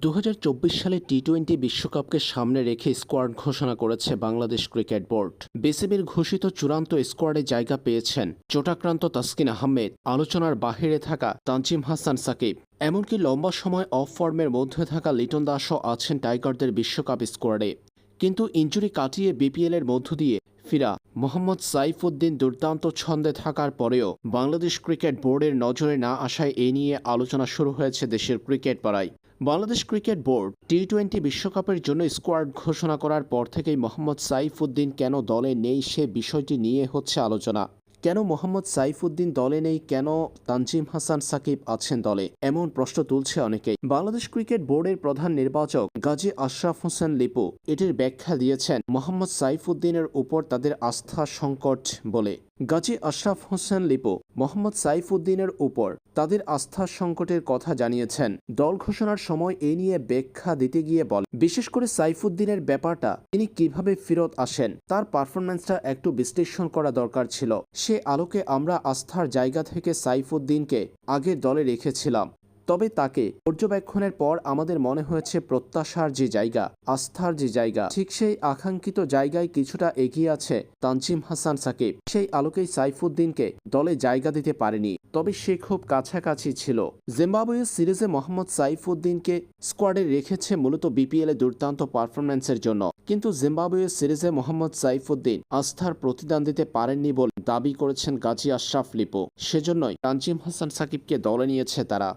দু হাজার চব্বিশ সালে টি টোয়েন্টি বিশ্বকাপকে সামনে রেখে স্কোয়াড ঘোষণা করেছে বাংলাদেশ ক্রিকেট বোর্ড। বিসিবির ঘোষিত চূড়ান্ত স্কোয়াডে জায়গা পেয়েছেন চোটাক্রান্ত তাসকিন আহমেদ, আলোচনার বাহিরে থাকা তানজিম হাসান সাকিব। এমনকি লম্বা সময় অফ ফর্মের মধ্যে থাকা লিটন দাসও আছেন টাইগারদের বিশ্বকাপ স্কোয়াডে। কিন্তু ইঞ্জুরি কাটিয়ে বিপিএলের মধ্য দিয়ে ফিরা মোহাম্মদ সাইফুদ্দিন দুর্দান্ত ছন্দে থাকার পরেও বাংলাদেশ ক্রিকেট বোর্ডের নজরে না আসায় এ নিয়ে আলোচনা শুরু হয়েছে দেশের ক্রিকেট পাড়ায়। Bangladesh cricket board T twenty বিশ্বকাপের জন্য স্কোয়াড ঘোষণা করার পর থেকেই মোহাম্মদ সাইফুদ্দিন কেন দলে নেই সে বিষয়টি নিয়ে হচ্ছে আলোচনা। কেন মোহাম্মদ সাইফুদ্দিন দলে নেই? কেন তানজিম হাসান সাকিব আছেন দলে? এমন প্রশ্ন তুলছে অনেকেই। বাংলাদেশ ক্রিকেট বোর্ডের প্রধান নির্বাচক গাজী আশরাফ হোসেন লিপু এটির ব্যাখ্যা দিয়েছেন, মোহাম্মদ সাইফুদ্দিনের উপর তাদের আস্থা সংকট বলে। গাজী আশরাফ হোসেন লিপু, মোহাম্মদ সাইফুদ্দিনের উপর তাদের আস্থার সংকটের কথা জানিয়েছেন। দল ঘোষণার সময় এ নিয়ে ব্যাখ্যা দিতে গিয়ে বল, বিশেষ করে সাইফুদ্দিনের ব্যাপারটা, তিনি কীভাবে ফেরত আসেন, তার পারফরম্যান্সটা একটু বিশ্লেষণ করা দরকার ছিল। সে আলোকে আমরা আস্থার জায়গা থেকে সাইফুদ্দিনকে আগের দলে রেখেছিলাম। তবে তাকে পর্যবেক্ষণের পর আমাদের মনে হয়েছে প্রত্যাশার যে জায়গা, আস্থার যে জায়গা, ঠিক সেই আকাঙ্ক্ষিত জায়গায় কিছুটা এগিয়ে আছে তানজিম হাসান সাকিব। সেই আলোকেই সাইফুদ্দিনকে দলে জায়গা দিতে পারেনি, তবে সে খুব কাছাকাছি ছিল। জিম্বাবুয়ে সিরিজে মোহাম্মদ সাইফুদ্দিনকে স্কোয়াডে রেখেছে মূলত বিপিএল দুর্দান্ত পারফরম্যান্সের জন্য। কিন্তু জিম্বাবুয়ে সিরিজে মোহাম্মদ সাইফুদ্দিন আস্থার প্রতিদান দিতে পারেননি বলে দাবি করেছেন গাজী আশরাফ লিপো। সেজন্যই তানজিম হাসান সাকিবকে দলে নিয়েছে তারা।